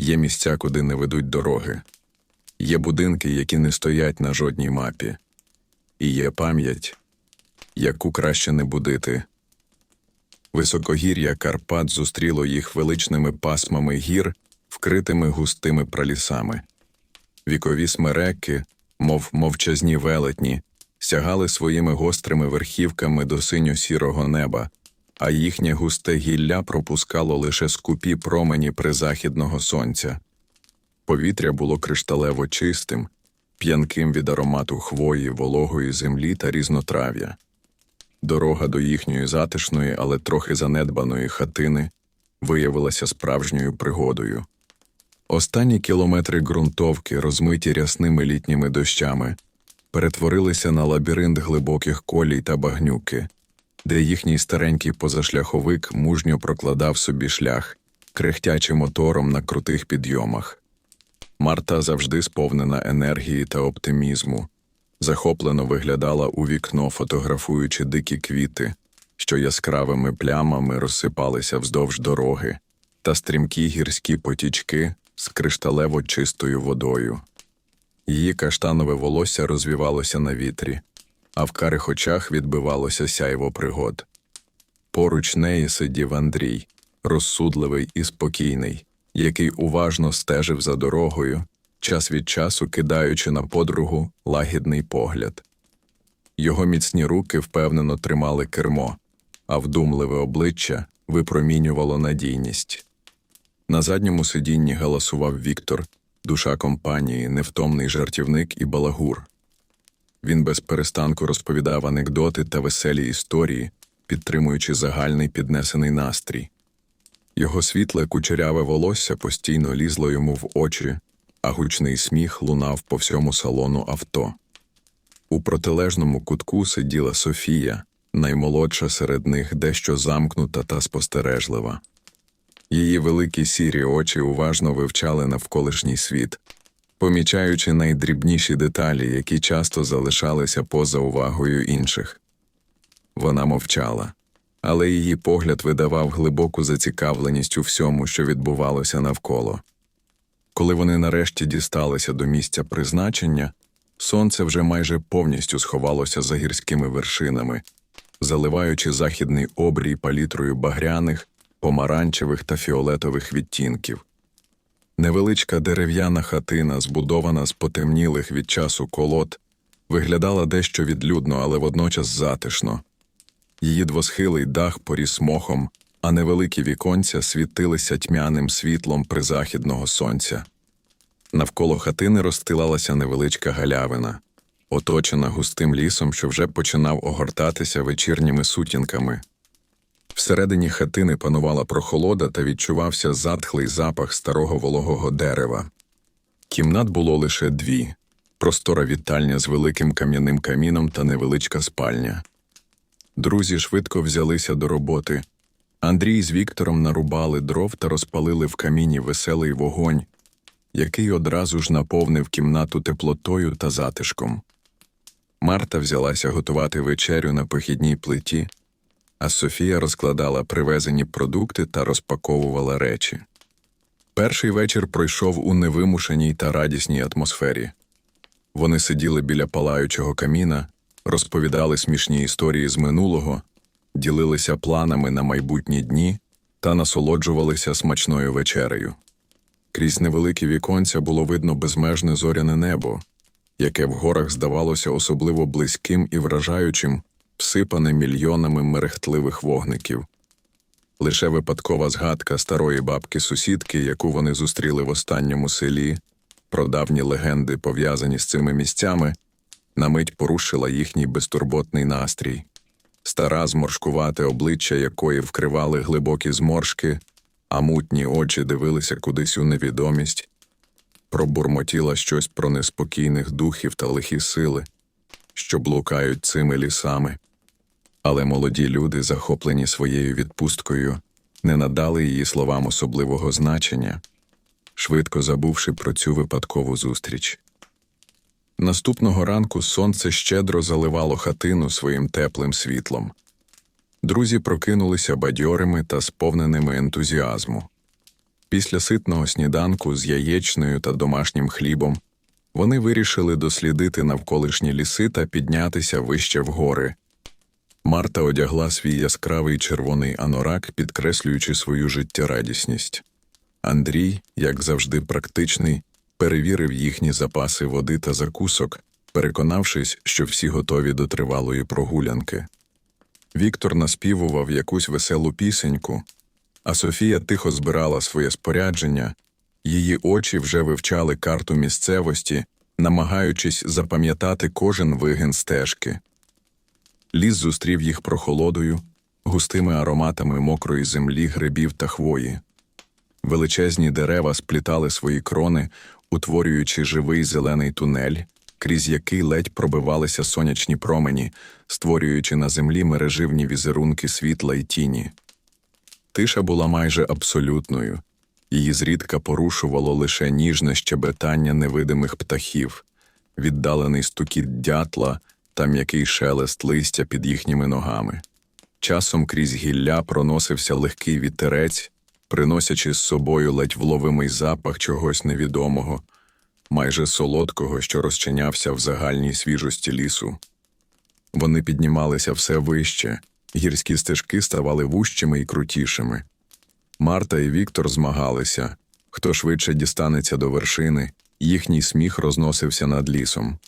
Є місця, куди не ведуть дороги, є будинки, які не стоять на жодній мапі, і є пам'ять, яку краще не будити. Високогір'я Карпат зустріло їх величними пасмами гір, вкритими густими пралісами. Вікові смереки, мов мовчазні велетні, сягали своїми гострими верхівками до синьо-сірого неба, а їхнє густе гілля пропускало лише скупі промені призахідного сонця. Повітря було кришталево чистим, п'янким від аромату хвої, вологої землі та різнотрав'я. Дорога до їхньої затишної, але трохи занедбаної хатини виявилася справжньою пригодою. Останні кілометри ґрунтовки, розмиті рясними літніми дощами, перетворилися на лабіринт глибоких колій та багнюки, де їхній старенький позашляховик мужньо прокладав собі шлях, крехтячи мотором на крутих підйомах. Марта завжди сповнена енергії та оптимізму, захоплено виглядала у вікно, фотографуючи дикі квіти, що яскравими плямами розсипалися вздовж дороги, та стрімкі гірські потічки з кришталево чистою водою. Її каштанове волосся розвівалося на вітрі, а в карих очах відбивалося сяйво пригод. Поруч неї сидів Андрій, розсудливий і спокійний, який уважно стежив за дорогою, час від часу кидаючи на подругу лагідний погляд. Його міцні руки впевнено тримали кермо, а вдумливе обличчя випромінювало надійність. На задньому сидінні галасував Віктор, душа компанії, невтомний жартівник і балагур. Він без перестанку розповідав анекдоти та веселі історії, підтримуючи загальний піднесений настрій. Його світле кучеряве волосся постійно лізло йому в очі, а гучний сміх лунав по всьому салону авто. У протилежному кутку сиділа Софія, наймолодша серед них дещо замкнута та спостережлива. Її великі сірі очі уважно вивчали навколишній світ, помічаючи найдрібніші деталі, які часто залишалися поза увагою інших. Вона мовчала, але її погляд видавав глибоку зацікавленість у всьому, що відбувалося навколо. Коли вони нарешті дісталися до місця призначення, сонце вже майже повністю сховалося за гірськими вершинами, заливаючи західний обрій палітрою багряних, помаранчевих та фіолетових відтінків. Невеличка дерев'яна хатина, збудована з потемнілих від часу колод, виглядала дещо відлюдно, але водночас затишно. Її двосхилий дах поріс мохом, а невеликі віконця світилися тьмяним світлом призахідного сонця. Навколо хатини розстилалася невеличка галявина, оточена густим лісом, що вже починав огортатися вечірніми сутінками. Всередині хатини панувала прохолода та відчувався затхлий запах старого вологого дерева. Кімнат було лише дві простора вітальня з великим кам'яним каміном та невеличка спальня. Друзі швидко взялися до роботи. Андрій з Віктором нарубали дров та розпалили в каміні веселий вогонь, який одразу ж наповнив кімнату теплотою та затишком. Марта взялася готувати вечерю на похідній плиті, а Софія розкладала привезені продукти та розпаковувала речі. Перший вечір пройшов у невимушеній та радісній атмосфері. Вони сиділи біля палаючого каміна, розповідали смішні історії з минулого, ділилися планами на майбутні дні та насолоджувалися смачною вечерею. Крізь невеликі віконця було видно безмежне зоряне небо, яке в горах здавалося особливо близьким і вражаючим, всипане мільйонами мерехтливих вогників. Лише випадкова згадка старої бабки сусідки, яку вони зустріли в останньому селі, про давні легенди, пов'язані з цими місцями, на мить порушила їхній безтурботний настрій. Стара зморшкувате обличчя якої вкривали глибокі зморшки, а мутні очі дивилися кудись у невідомість, пробурмотіла щось про неспокійних духів та лихі сили, що блукають цими лісами. Але молоді люди, захоплені своєю відпусткою, не надали її словам особливого значення, швидко забувши про цю випадкову зустріч. Наступного ранку сонце щедро заливало хатину своїм теплим світлом. Друзі прокинулися бадьорими та сповненими ентузіазму. Після ситного сніданку з яєчнею та домашнім хлібом вони вирішили дослідити навколишні ліси та піднятися вище в гори. Марта одягла свій яскравий червоний анорак, підкреслюючи свою життєрадісність. Андрій, як завжди практичний, перевірив їхні запаси води та закусок, переконавшись, що всі готові до тривалої прогулянки. Віктор наспівував якусь веселу пісеньку, а Софія тихо збирала своє спорядження, її очі вже вивчали карту місцевості, намагаючись запам'ятати кожен вигин стежки. Ліс зустрів їх прохолодою, густими ароматами мокрої землі, грибів та хвої. Величезні дерева сплітали свої крони, утворюючи живий зелений тунель, крізь який ледь пробивалися сонячні промені, створюючи на землі мереживні візерунки світла й тіні. Тиша була майже абсолютною, її зрідка порушувало лише ніжне щебетання невидимих птахів, віддалений стукіт дятла та м'який шелест листя під їхніми ногами. Часом крізь гілля проносився легкий вітерець, приносячи з собою ледь вловимий запах чогось невідомого, майже солодкого, що розчинявся в загальній свіжості лісу. Вони піднімалися все вище, гірські стежки ставали вужчими і крутішими. Марта і Віктор змагалися, хто швидше дістанеться до вершини, їхній сміх розносився над лісом.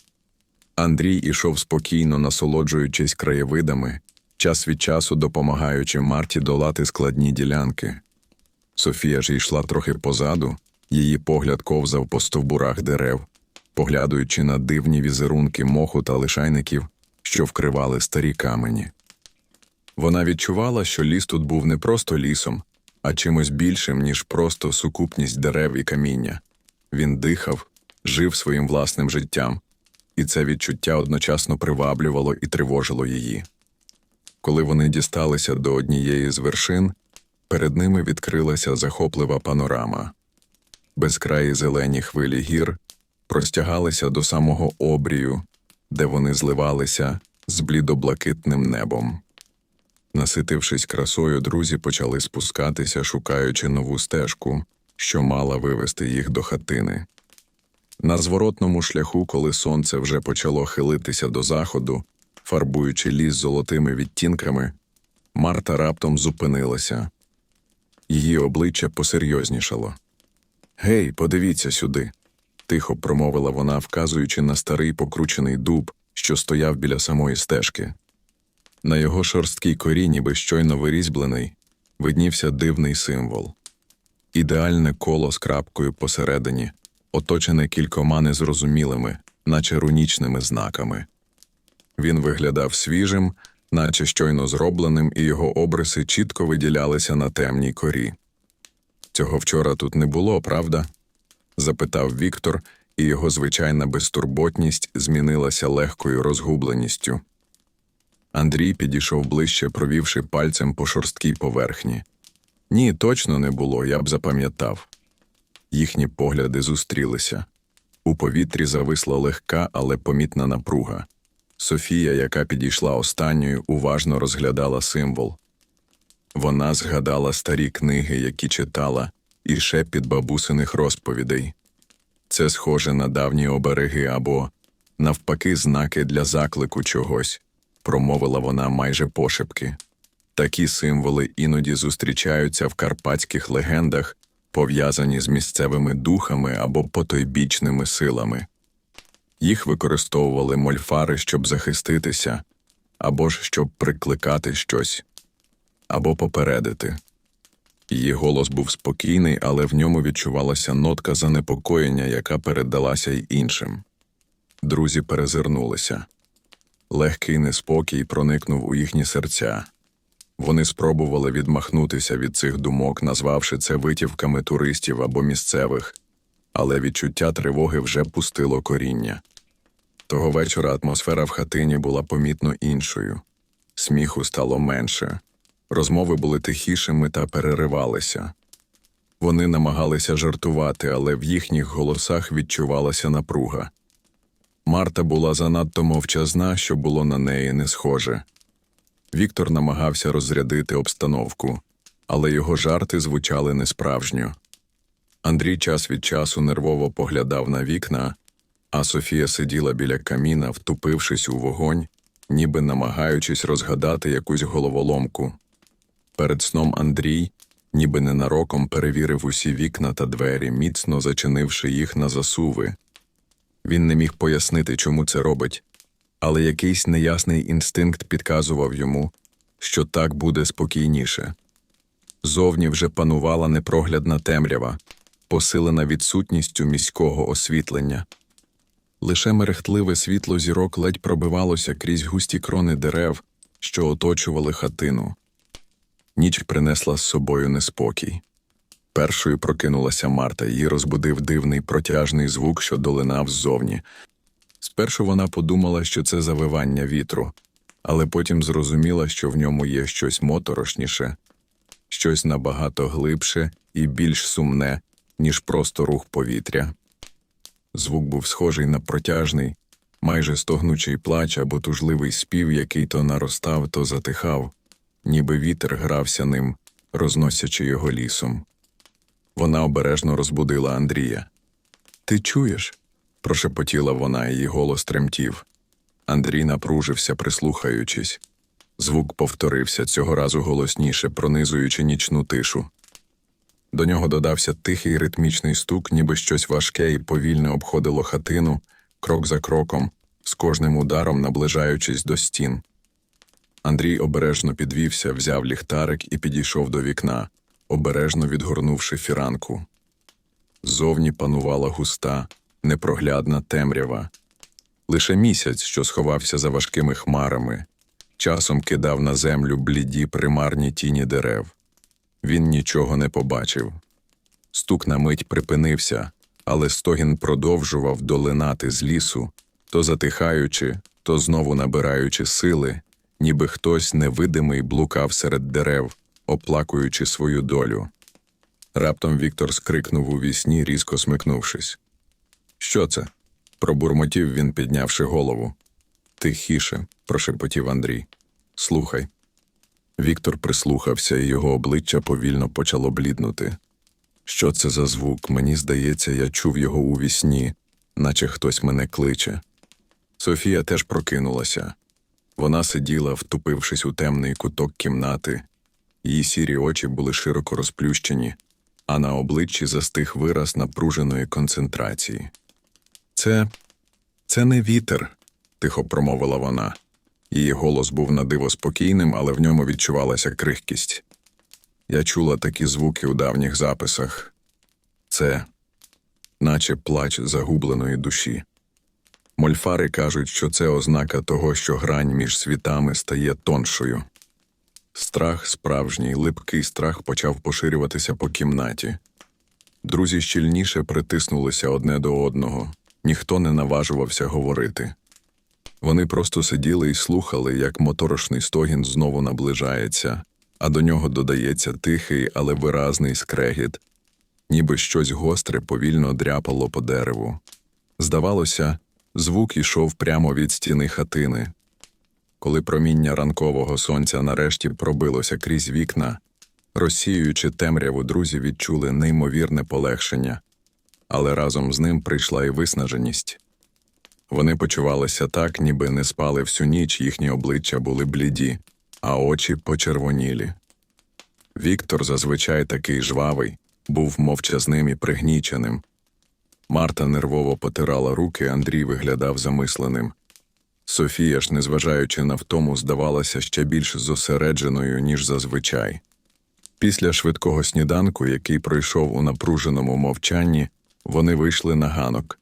Андрій ішов спокійно, насолоджуючись краєвидами, час від часу допомагаючи Марті долати складні ділянки. Софія ж йшла трохи позаду, її погляд ковзав по стовбурах дерев, поглядаючи на дивні візерунки моху та лишайників, що вкривали старі камені. Вона відчувала, що ліс тут був не просто лісом, а чимось більшим, ніж просто сукупність дерев і каміння. Він дихав, жив своїм власним життям, і це відчуття одночасно приваблювало і тривожило її. Коли вони дісталися до однієї з вершин, перед ними відкрилася захоплива панорама. Безкраї зелені хвилі гір простягалися до самого обрію, де вони зливалися з блідоблакитним небом. Наситившись красою, друзі почали спускатися, шукаючи нову стежку, що мала вивести їх до хатини. На зворотному шляху, коли сонце вже почало хилитися до заходу, фарбуючи ліс золотими відтінками, Марта раптом зупинилася. Її обличчя посерйознішало. Гей, подивіться сюди, тихо промовила вона, вказуючи на старий покручений дуб, що стояв біля самої стежки. На його шорсткій корі, ніби щойно вирізьблений, виднівся дивний символ ідеальне коло з крапкою посередині, оточене кількома незрозумілими, наче рунічними знаками. Він виглядав свіжим, наче щойно зробленим, і його обриси чітко виділялися на темній корі. Цього вчора тут не було, правда? запитав Віктор, і його звичайна безтурботність змінилася легкою розгубленістю. Андрій підійшов ближче, провівши пальцем по шорсткій поверхні. Ні, точно не було, я б запам'ятав. Їхні погляди зустрілися. У повітрі зависла легка, але помітна напруга. Софія, яка підійшла останньою, уважно розглядала символ. Вона згадала старі книги, які читала, і шепіт бабусиних розповідей. Це схоже на давні обереги або, навпаки, знаки для заклику чогось, промовила вона майже пошепки. Такі символи іноді зустрічаються в карпатських легендах, пов'язані з місцевими духами або потойбічними силами. Їх використовували мольфари, щоб захиститися, або ж щоб прикликати щось, або попередити. Її голос був спокійний, але в ньому відчувалася нотка занепокоєння, яка передалася й іншим. Друзі перезирнулися. Легкий неспокій проникнув у їхні серця. Вони спробували відмахнутися від цих думок, назвавши це витівками туристів або місцевих, але відчуття тривоги вже пустило коріння. Того вечора атмосфера в хатині була помітно іншою. Сміху стало менше, розмови були тихішими та переривалися. Вони намагалися жартувати, але в їхніх голосах відчувалася напруга. Марта була занадто мовчазна, що було на неї не схоже. Віктор намагався розрядити обстановку, але його жарти звучали несправжньо. Андрій час від часу нервово поглядав на вікна, а Софія сиділа біля каміна, втупившись у вогонь, ніби намагаючись розгадати якусь головоломку. Перед сном Андрій, ніби ненароком, перевірив усі вікна та двері, міцно зачинивши їх на засуви. Він не міг пояснити, чому це робить, але якийсь неясний інстинкт підказував йому, що так буде спокійніше. Зовні вже панувала непроглядна темрява, посилена відсутністю міського освітлення. Лише мерехтливе світло зірок ледь пробивалося крізь густі крони дерев, що оточували хатину. Ніч принесла з собою неспокій. Першою прокинулася Марта, її розбудив дивний протяжний звук, що долинав ззовні. Спершу вона подумала, що це завивання вітру, але потім зрозуміла, що в ньому є щось моторошніше, щось набагато глибше і більш сумне, ніж просто рух повітря. Звук був схожий на протяжний, майже стогнучий плач або тужливий спів, який то наростав, то затихав, ніби вітер грався ним, розносячи його лісом. Вона обережно розбудила Андрія. Ти чуєш? Прошепотіла вона, її голос тремтів. Андрій напружився, прислухаючись. Звук повторився цього разу голосніше, пронизуючи нічну тишу. До нього додався тихий ритмічний стук, ніби щось важке і повільне обходило хатину, крок за кроком, з кожним ударом наближаючись до стін. Андрій обережно підвівся, взяв ліхтарик і підійшов до вікна, обережно відгорнувши фіранку. Зовні панувала густа, непроглядна темрява. Лише місяць, що сховався за важкими хмарами, часом кидав на землю бліді примарні тіні дерев. Він нічого не побачив. Стук на мить припинився, але стогін продовжував долинати з лісу, то затихаючи, то знову набираючи сили, ніби хтось невидимий блукав серед дерев, оплакуючи свою долю. Раптом Віктор скрикнув у вісні, різко смикнувшись. Що це? пробурмотів він, піднявши голову. Тихіше, прошепотів Андрій. Слухай. Віктор прислухався, і його обличчя повільно почало бліднути. Що це за звук? Мені здається, я чув його у вісні, наче хтось мене кличе. Софія теж прокинулася. Вона сиділа, втупившись у темний куток кімнати. Її сірі очі були широко розплющені, а на обличчі застиг вираз напруженої концентрації. Це. це не вітер, тихо промовила вона. Її голос був надиво спокійним, але в ньому відчувалася крихкість. Я чула такі звуки у давніх записах це, наче плач загубленої душі. Мольфари кажуть, що це ознака того, що грань між світами стає тоншою. Страх, справжній, липкий страх почав поширюватися по кімнаті. Друзі щільніше притиснулися одне до одного, ніхто не наважувався говорити. Вони просто сиділи і слухали, як моторошний стогін знову наближається, а до нього додається тихий, але виразний скрегіт, ніби щось гостре повільно дряпало по дереву. Здавалося, звук ішов прямо від стіни хатини. Коли проміння ранкового сонця нарешті пробилося крізь вікна, розсіюючи темряву, друзі відчули неймовірне полегшення, але разом з ним прийшла і виснаженість. Вони почувалися так, ніби не спали всю ніч, їхні обличчя були бліді, а очі почервонілі. Віктор, зазвичай такий жвавий, був мовчазним і пригніченим. Марта нервово потирала руки, Андрій виглядав замисленим. Софія ж, незважаючи на втому, здавалася ще більш зосередженою, ніж зазвичай. Після швидкого сніданку, який пройшов у напруженому мовчанні, вони вийшли на ганок.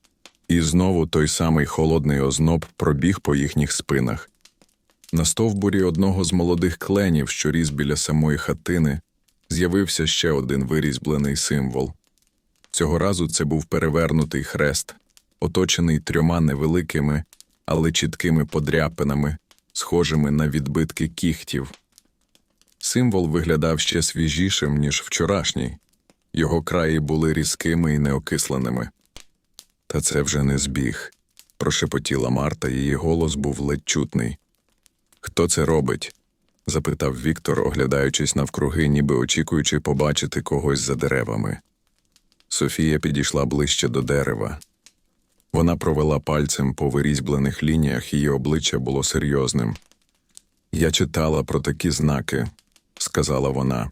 І знову той самий холодний озноб пробіг по їхніх спинах. На стовбурі одного з молодих кленів, що ріс біля самої хатини, з'явився ще один вирізблений символ. Цього разу це був перевернутий хрест, оточений трьома невеликими, але чіткими подряпинами, схожими на відбитки кігтів. Символ виглядав ще свіжішим, ніж вчорашній, його краї були різкими і неокисленими. Та це вже не збіг, прошепотіла Марта, її голос був ледь чутний. Хто це робить? запитав Віктор, оглядаючись навкруги, ніби очікуючи побачити когось за деревами. Софія підійшла ближче до дерева. Вона провела пальцем по вирізьблених лініях, її обличчя було серйозним. Я читала про такі знаки, сказала вона.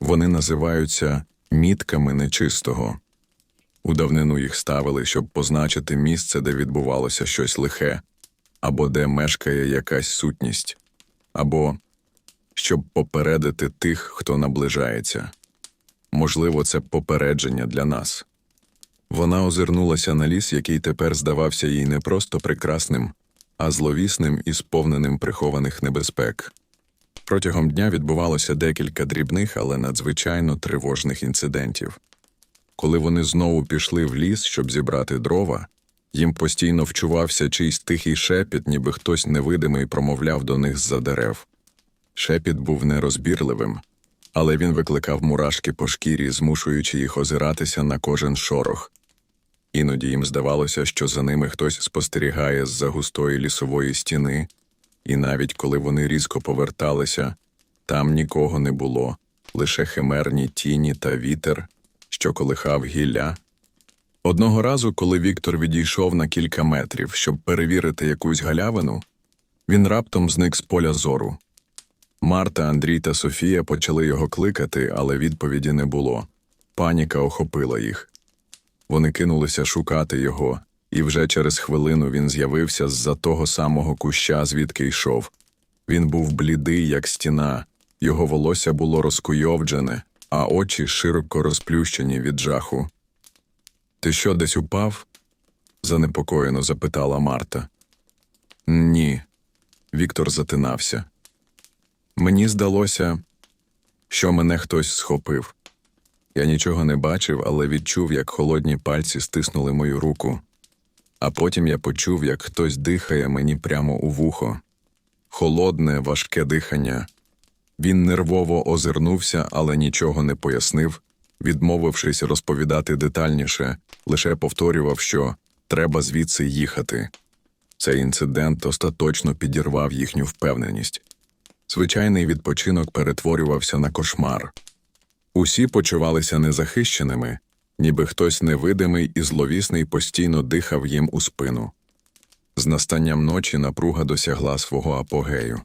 Вони називаються мітками нечистого. У давнину їх ставили, щоб позначити місце, де відбувалося щось лихе, або де мешкає якась сутність, або щоб попередити тих, хто наближається. Можливо, це попередження для нас. Вона озирнулася на ліс, який тепер здавався їй не просто прекрасним, а зловісним і сповненим прихованих небезпек. Протягом дня відбувалося декілька дрібних, але надзвичайно тривожних інцидентів. Коли вони знову пішли в ліс, щоб зібрати дрова, їм постійно вчувався чийсь тихий шепіт, ніби хтось невидимий промовляв до них з-за дерев. Шепіт був нерозбірливим, але він викликав мурашки по шкірі, змушуючи їх озиратися на кожен шорох. Іноді їм здавалося, що за ними хтось спостерігає з-за густої лісової стіни, і навіть коли вони різко поверталися, там нікого не було, лише химерні тіні та вітер, що колихав гілля. Одного разу, коли Віктор відійшов на кілька метрів, щоб перевірити якусь галявину, він раптом зник з поля зору. Марта, Андрій та Софія почали його кликати, але відповіді не було. Паніка охопила їх. Вони кинулися шукати його, і вже через хвилину він з'явився з-за того самого куща, звідки йшов. Він був блідий, як стіна, його волосся було розкуйовджене, а очі широко розплющені від жаху. Ти що, десь упав? занепокоєно запитала Марта. Ні. Віктор затинався. Мені здалося, що мене хтось схопив. Я нічого не бачив, але відчув, як холодні пальці стиснули мою руку. А потім я почув, як хтось дихає мені прямо у вухо. Холодне, важке дихання. Він нервово озирнувся, але нічого не пояснив, відмовившись розповідати детальніше, лише повторював, що треба звідси їхати. Цей інцидент остаточно підірвав їхню впевненість. Звичайний відпочинок перетворювався на кошмар. Усі почувалися незахищеними, ніби хтось невидимий і зловісний постійно дихав їм у спину. З настанням ночі напруга досягла свого апогею.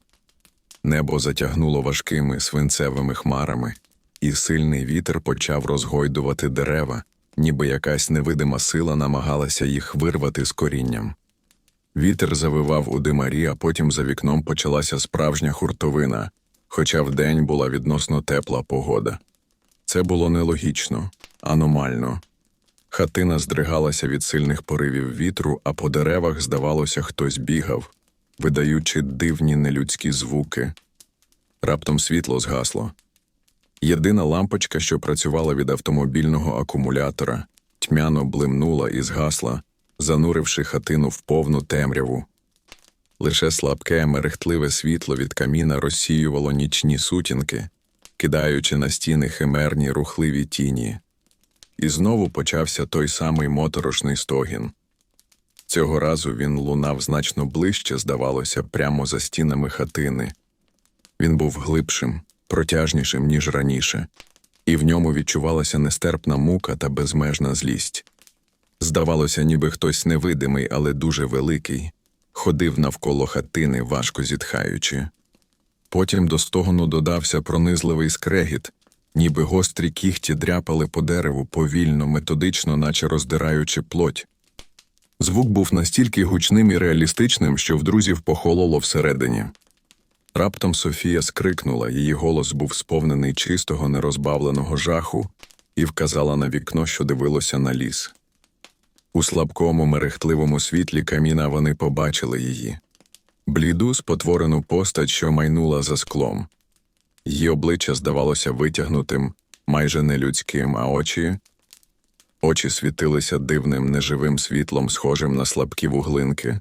Небо затягнуло важкими свинцевими хмарами, і сильний вітер почав розгойдувати дерева, ніби якась невидима сила намагалася їх вирвати з корінням. Вітер завивав у димарі, а потім за вікном почалася справжня хуртовина, хоча вдень була відносно тепла погода. Це було нелогічно, аномально. Хатина здригалася від сильних поривів вітру, а по деревах, здавалося, хтось бігав, видаючи дивні нелюдські звуки. Раптом світло згасло. Єдина лампочка, що працювала від автомобільного акумулятора, тьмяно блимнула і згасла, зануривши хатину в повну темряву. Лише слабке, мерехтливе світло від каміна розсіювало нічні сутінки, кидаючи на стіни химерні рухливі тіні. І знову почався той самий моторошний стогін. Цього разу він лунав значно ближче, здавалося, прямо за стінами хатини. Він був глибшим, протяжнішим, ніж раніше, і в ньому відчувалася нестерпна мука та безмежна злість. Здавалося, ніби хтось невидимий, але дуже великий, ходив навколо хатини, важко зітхаючи. Потім до стогону додався пронизливий скрегіт, ніби гострі кіхті дряпали по дереву повільно, методично, наче роздираючи плоть. Звук був настільки гучним і реалістичним, що в друзів похололо всередині. Раптом Софія скрикнула, її голос був сповнений чистого, нерозбавленого жаху, і вказала на вікно, що дивилося на ліс. У слабкому, мерехтливому світлі каміна вони побачили її. Бліду, спотворену постать, що майнула за склом. Її обличчя здавалося витягнутим, майже нелюдським, а очі. Очі світилися дивним, неживим світлом, схожим на слабкі вуглинки.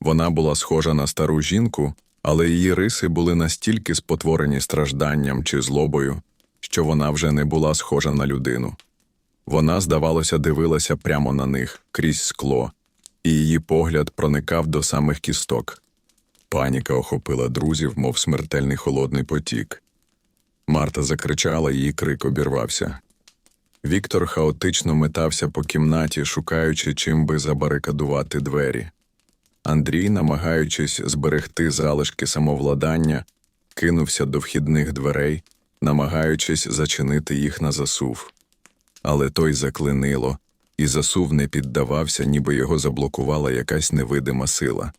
Вона була схожа на стару жінку, але її риси були настільки спотворені стражданням чи злобою, що вона вже не була схожа на людину. Вона, здавалося, дивилася прямо на них крізь скло, і її погляд проникав до самих кісток. Паніка охопила друзів, мов смертельний холодний потік. Марта закричала, її крик обірвався. Віктор хаотично метався по кімнаті, шукаючи, чим би забарикадувати двері. Андрій, намагаючись зберегти залишки самовладання, кинувся до вхідних дверей, намагаючись зачинити їх на засув. Але той заклинило, і засув не піддавався, ніби його заблокувала якась невидима сила.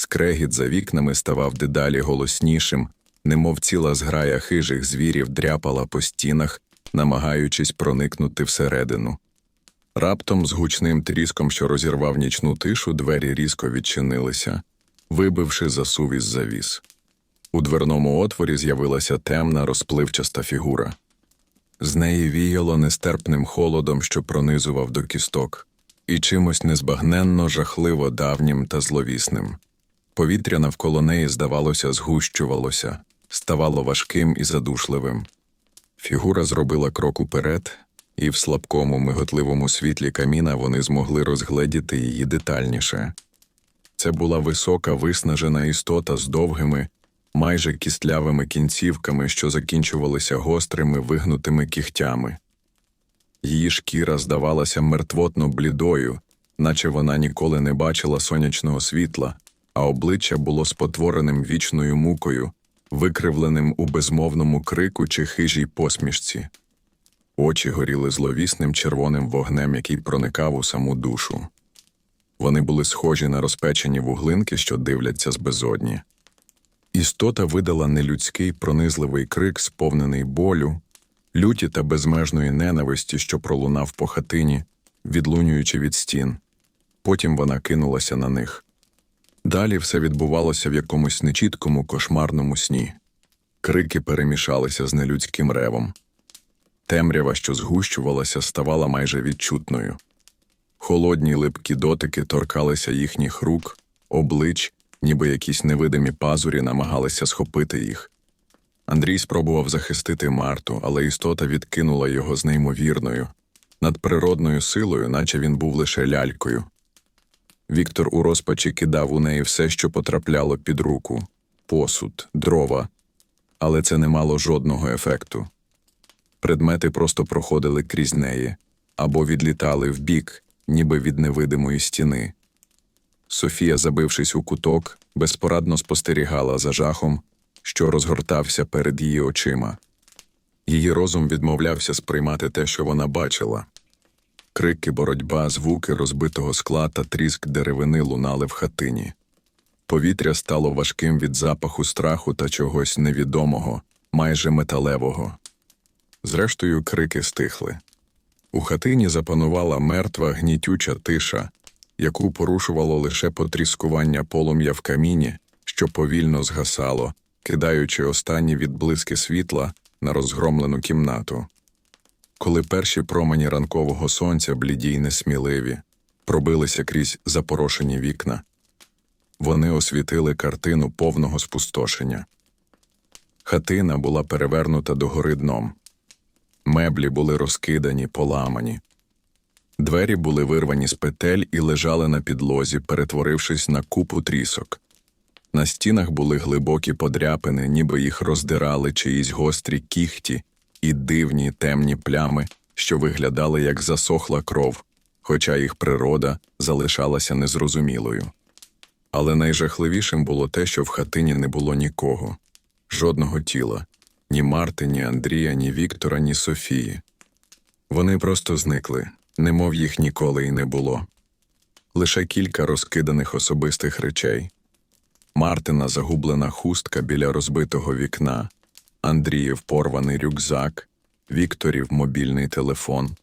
Скрегіт за вікнами ставав дедалі голоснішим, немов ціла зграя хижих звірів дряпала по стінах, намагаючись проникнути всередину. Раптом, з гучним тріском, що розірвав нічну тишу, двері різко відчинилися, вибивши засув із завіс. У дверному отворі з'явилася темна, розпливчаста фігура. З неї віяло нестерпним холодом, що пронизував до кісток, і чимось незбагненно жахливо давнім та зловісним. Повітря навколо неї, здавалося, згущувалося, ставало важким і задушливим. Фігура зробила крок уперед, і в слабкому миготливому світлі каміна вони змогли розгледіти її детальніше. Це була висока, виснажена істота з довгими, майже кістлявими кінцівками, що закінчувалися гострими вигнутими кігтями. Її шкіра здавалася мертвотно блідою, наче вона ніколи не бачила сонячного світла, а обличчя було спотвореним вічною мукою, викривленим у безмовному крику чи хижій посмішці. Очі горіли зловісним червоним вогнем, який проникав у саму душу. Вони були схожі на розпечені вуглинки, що дивляться з безодні. Істота видала нелюдський пронизливий крик, сповнений болю, люті та безмежної ненависті, що пролунав по хатині, відлунюючи від стін. Потім вона кинулася на них. Далі все відбувалося в якомусь нечіткому кошмарному сні. Крики перемішалися з нелюдським ревом. Темрява, що згущувалася, ставала майже відчутною. Холодні липкі дотики торкалися їхніх рук, облич, ніби якісь невидимі пазурі намагалися схопити їх. Андрій спробував захистити Марту, але істота відкинула його з неймовірною, надприродною силою, наче він був лише лялькою. Віктор у розпачі кидав у неї все, що потрапляло під руку посуд, дрова, але це не мало жодного ефекту. Предмети просто проходили крізь неї або відлітали вбік, ніби від невидимої стіни. Софія, забившись у куток, безпорадно спостерігала за жахом, що розгортався перед її очима. Її розум відмовлявся сприймати те, що вона бачила. Крики, боротьба, звуки розбитого скла та тріск деревини лунали в хатині. Повітря стало важким від запаху страху та чогось невідомого, майже металевого. Зрештою, крики стихли. У хатині запанувала мертва гнітюча тиша, яку порушувало лише потріскування полум'я в каміні, що повільно згасало, кидаючи останні відблиски світла на розгромлену кімнату. Коли перші промені ранкового сонця, бліді й несміливі, пробилися крізь запорошені вікна, вони освітили картину повного спустошення. Хатина була перевернута догори дном. Меблі були розкидані, поламані. Двері були вирвані з петель і лежали на підлозі, перетворившись на купу трісок. На стінах були глибокі подряпини, ніби їх роздирали чиїсь гострі кіхті і дивні темні плями, що виглядали як засохла кров, хоча їх природа залишалася незрозумілою. Але найжахливішим було те, що в хатині не було нікого, жодного тіла, ні Марти, ні Андрія, ні Віктора, ні Софії. Вони просто зникли, немов їх ніколи й не було. Лише кілька розкиданих особистих речей. Мартина загублена хустка біля розбитого вікна, Андріїв порваний рюкзак, Вікторів мобільний телефон,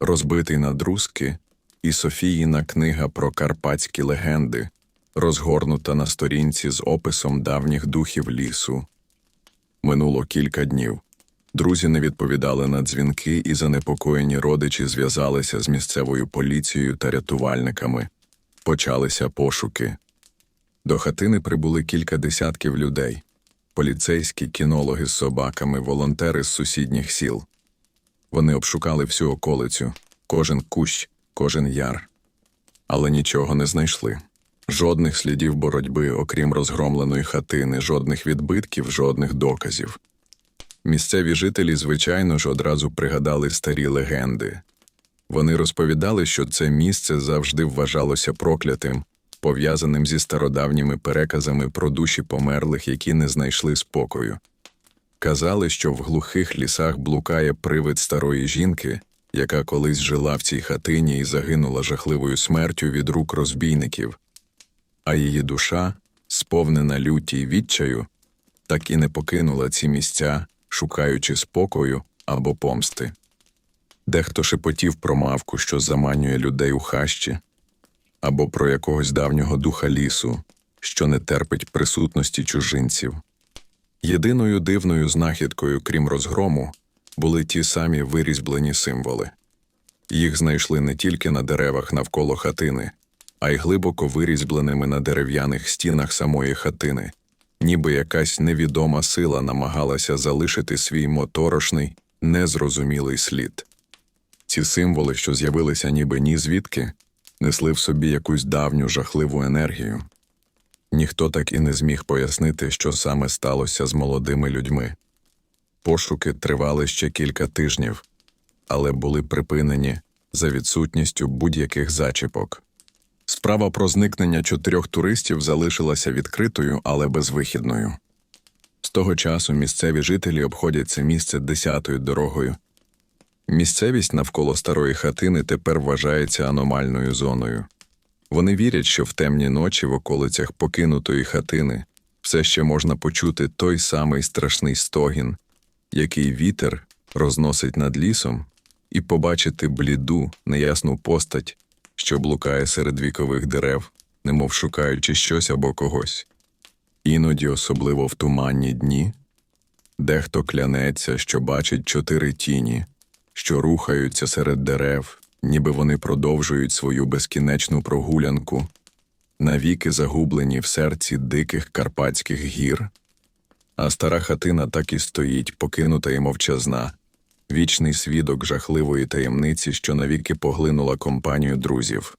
розбитий на друзки і Софіїна книга про карпатські легенди, розгорнута на сторінці з описом давніх духів лісу. Минуло кілька днів. Друзі не відповідали на дзвінки, і занепокоєні родичі зв'язалися з місцевою поліцією та рятувальниками. Почалися пошуки. До хатини прибули кілька десятків людей поліцейські, кінологи з собаками, волонтери з сусідніх сіл. Вони обшукали всю околицю, кожен кущ, кожен яр. Але нічого не знайшли. Жодних слідів боротьби, окрім розгромленої хатини, жодних відбитків, жодних доказів. Місцеві жителі, звичайно ж, одразу пригадали старі легенди. Вони розповідали, що це місце завжди вважалося проклятим, пов'язаним зі стародавніми переказами про душі померлих, які не знайшли спокою. Казали, що в глухих лісах блукає привид старої жінки, яка колись жила в цій хатині і загинула жахливою смертю від рук розбійників, а її душа, сповнена люті й відчаю, так і не покинула ці місця, шукаючи спокою або помсти. Дехто шепотів про мавку, що заманює людей у хащі, або про якогось давнього духа лісу, що не терпить присутності чужинців. Єдиною дивною знахідкою, крім розгрому, були ті самі вирізблені символи. Їх знайшли не тільки на деревах навколо хатини, а й глибоко вирізбленими на дерев'яних стінах самої хатини, ніби якась невідома сила намагалася залишити свій моторошний, незрозумілий слід. Ці символи, що з'явилися ніби ні звідки, несли в собі якусь давню жахливу енергію. Ніхто так і не зміг пояснити, що саме сталося з молодими людьми. Пошуки тривали ще кілька тижнів, але були припинені за відсутністю будь-яких зачіпок. Справа про зникнення чотирьох туристів залишилася відкритою, але безвихідною. З того часу місцеві жителі обходять це місце десятою дорогою. Місцевість навколо старої хатини тепер вважається аномальною зоною. Вони вірять, що в темні ночі в околицях покинутої хатини все ще можна почути той самий страшний стогін, який вітер розносить над лісом, і побачити бліду, неясну постать, що блукає серед вікових дерев, немов шукаючи щось або когось. Іноді, особливо в туманні дні, дехто клянеться, що бачить чотири тіні, що рухаються серед дерев, ніби вони продовжують свою безкінечну прогулянку, навіки загублені в серці диких карпатських гір. А стара хатина так і стоїть, покинута і мовчазна, вічний свідок жахливої таємниці, що навіки поглинула компанію друзів.